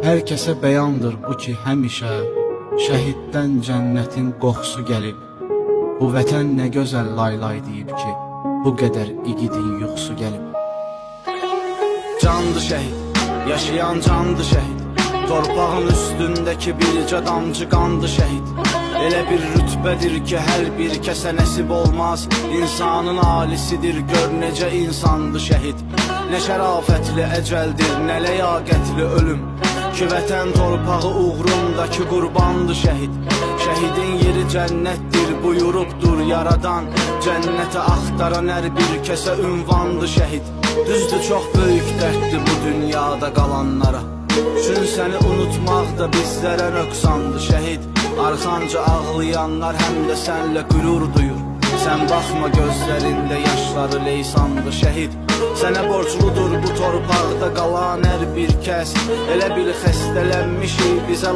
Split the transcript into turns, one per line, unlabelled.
Hər kəsə bəyandır bu ki, həmişə şəhiddən cənnətin qoxusu gəlib. Bu vətən nə gözəl laylay deyib ki, bu qədər igidin yuxusu gəlib. Candı şəhid, yaşayan candı şəhid. Torpağın üstündəki bircə damcı qandı şəhid. Elə bir rütbədir ki, hər bir kəsə nəsib olmaz. İnsanın alisidir, gör necə insandı şəhid. Nə şərafətli əcəldir, nə ləyaqətli ölüm. Ki vətən torpağı uğrundakı qurbandı şəhid. Şəhidin yeri cənnətdir, buyurubdur yaradan. Cənnəti axtaran hər bir kəsə ünvandı şəhid. Düzdür çox böyük dərddir bu dünyada qalanlara. Çün səni unutmaq da bizlərə nöqsandı şəhid. Arxanca ağlayanlar həm də sənlə qürur duyur. Sən baxma gözlərində yaşları leysandı şəhid. Sənə borcludur bu torpaqda qalan hər bir kəs. Elə bil xəstələnmişik bizə